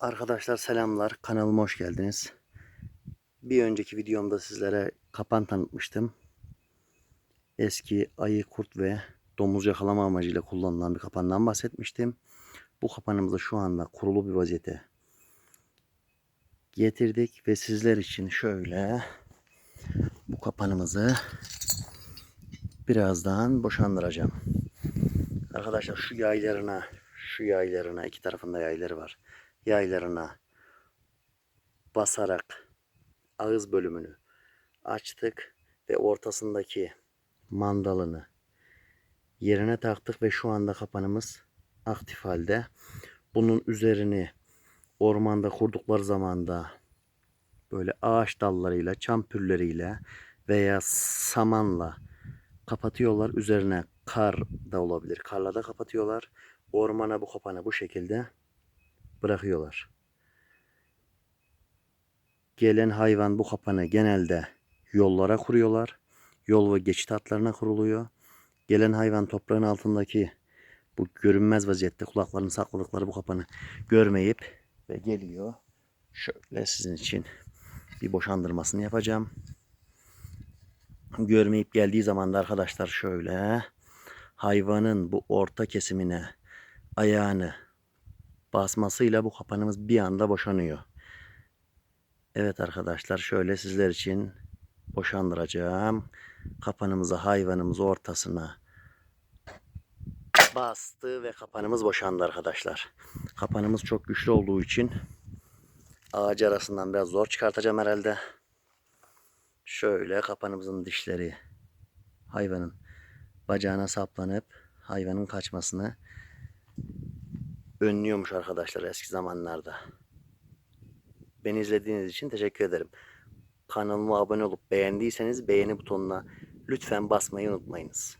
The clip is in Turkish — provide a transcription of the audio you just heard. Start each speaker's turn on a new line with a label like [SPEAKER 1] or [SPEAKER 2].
[SPEAKER 1] Arkadaşlar selamlar. Kanalıma hoş geldiniz. Bir önceki videomda sizlere kapan tanıtmıştım. Eski ayı, kurt ve domuz yakalama amacıyla kullanılan bir kapandan bahsetmiştim. Bu kapanımızı şu anda kurulu bir vaziyete getirdik ve sizler için şöyle bu kapanımızı birazdan boşandıracağım. Arkadaşlar şu yaylarına, şu yaylarına iki tarafında yayları var. Yaylarına basarak ağız bölümünü açtık ve ortasındaki mandalını yerine taktık ve şu anda kapanımız aktif halde. Bunun üzerini ormanda kurdukları zamanda böyle ağaç dallarıyla, çam pürleriyle veya samanla kapatıyorlar. Üzerine kar da olabilir. Karla da kapatıyorlar. Ormana bu kapanı bu şekilde bırakıyorlar. Gelen hayvan bu kapanı genelde yollara kuruyorlar. Yol ve geçit hatlarına kuruluyor. Gelen hayvan toprağın altındaki bu görünmez vaziyette kulaklarını sakladıkları bu kapanı görmeyip ve geliyor. Şöyle sizin için bir boşandırmasını yapacağım. Görmeyip geldiği zaman da arkadaşlar şöyle hayvanın bu orta kesimine ayağını basmasıyla bu kapanımız bir anda boşanıyor. Evet arkadaşlar şöyle sizler için boşandıracağım. Kapanımızı hayvanımız ortasına bastı ve kapanımız boşandı arkadaşlar. Kapanımız çok güçlü olduğu için ağacı arasından biraz zor çıkartacağım herhalde. Şöyle kapanımızın dişleri hayvanın bacağına saplanıp hayvanın kaçmasını önlüyormuş arkadaşlar eski zamanlarda. Beni izlediğiniz için teşekkür ederim. Kanalıma abone olup beğendiyseniz beğeni butonuna lütfen basmayı unutmayınız.